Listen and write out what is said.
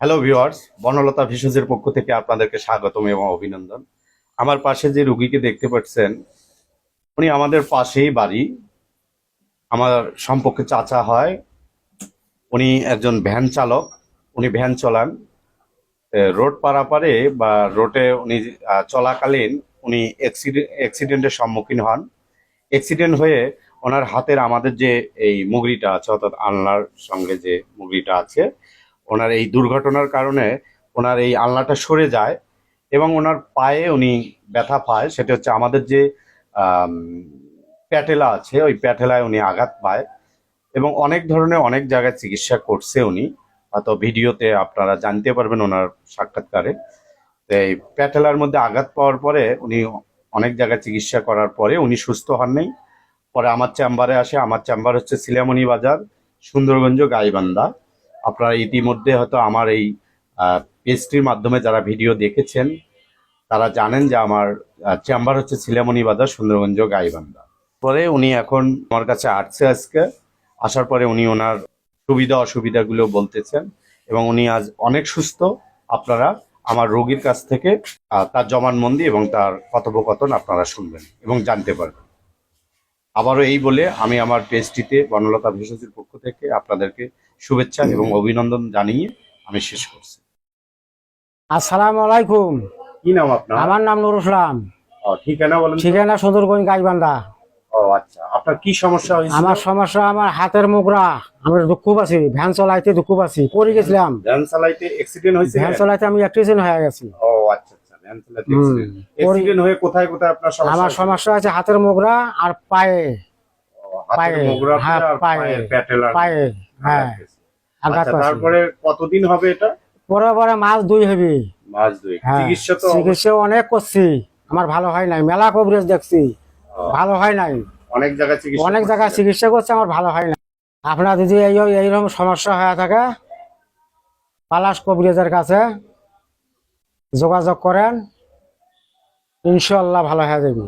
Hello viewers Banalata ভিশজের পক্ষ থেকে আপনাদেরকে স্বাগতম এবং অভিনন্দন। আমার পাশে যে রুগীকে দেখতে পাচ্ছেন, উনি আমাদের পাশেই বাড়ি। আমার সম্পর্কে চাচা হয়। উনি একজন ভ্যান চালক। উনি ভ্যান চলান। রোড পারাপারে বা রোডে উনি চলাকালীন উনি অ্যাক্সিডেন্টের সম্মুখীন হন। অ্যাক্সিডেন্ট হয়ে ওনার হাতের আমাদের যে এই মুগরিটা আছে, অর্থাৎ আলনার সঙ্গে যে মুগরিটা আছে ওনার এই দুর্ঘটনার কারণে ওনার এই আলনাটা সরে যায় এবং ওনার পায়ে উনি ব্যথা পায়। সেটা হচ্ছে আমাদের যে প্যাটেলা আছে, ওই প্যাটেলায় উনি আঘাত পায় এবং অনেক ধরনের অনেক জায়গায় চিকিৎসা করছে উনি। হয়তো ভিডিওতে আপনারা জানতে পারবেন ওনার সাক্ষাৎকারে। এই প্যাটেলার মধ্যে আঘাত পাওয়ার পরে উনি অনেক জায়গায় চিকিৎসা করার পরে উনি সুস্থ হন নাই। পরে আমার চেম্বারে আসে। আমার চেম্বার হচ্ছে সিলামণি বাজার সুন্দরগঞ্জ, গাইবান্ধা। আপনারা ইতিমধ্যে হয়তো আমার এই পেজটির মাধ্যমে যারা ভিডিও দেখেছেন, তারা জানেন যে আমার চেম্বার হচ্ছে সিলামণি বাজার সুন্দরগঞ্জ গাইবান্ধা পরে উনি এখন আমার কাছে আসছে আজকে। আসার পরে উনি ওনার সুবিধা, অসুবিধাগুলো বলতেছেন এবং উনি আজ অনেক সুস্থ। আপনারা আমার রোগীর কাছ থেকে তার জবানবন্দি এবং তার কথোপকথন আপনারা শুনবেন এবং জানতে পারবেন। আবারও এই বলে আমি আমার পেজটিতে বনলতা ভেষজের পক্ষ থেকে আপনাদেরকে শুভেচ্ছা এবং অভিনন্দন জানিয়ে আমি শেষ করছি। আসসালামু আলাইকুম। কি নাম আপনার? আমার নাম নুর ইসলাম। ঠিকানা বলেন? ঠিকানা সুন্দরগঞ্জ গাইবান্ধা। ও আচ্ছা। আপনার কি সমস্যা হয়েছে আমার সমস্যা আমার হাতের মুগরা আমার দুঃখ পাচ্ছি ভ্যান চলাইতে দুঃখ পাচ্ছি পড়ে গেছিলাম। ভ্যান চালাইতে অ্যাক্সিডেন্ট হয়েছে? ভ্যান চলাইতে আমি অ্যাক্সিডেন্ট হয়ে গেছি ও আচ্ছা আচ্ছা আমার সমস্যা আছে হাতের মুগরা আর পায়ে। পায়ে, হ্যাঁ, আর পায়ে, পায়ে। হ্যাঁ। আঘাত আচ্ছা, পাচ্ছি তারপরে কতদিন হবে এটা? পরে পরে মাছ দুই হবি। মাস দুই। হ্যাঁ। চিকিৎসা তো চিকিৎসা অনেক করছি। আমার ভালো হয় নাই। মেলা দেখছি। ভালো হয় নাই। অনেক জায়গায় চিকিৎসা অনেক জায়গায় চিকিৎসা করছে আমার ভালো হয় না আপনার যদি এই এইরকম সমস্যা হয়ে থাকে পালাশ কবিরাজের কাছে যোগাযোগ করেন। ইনশাল্লাহ ভালো হয়ে যাবে।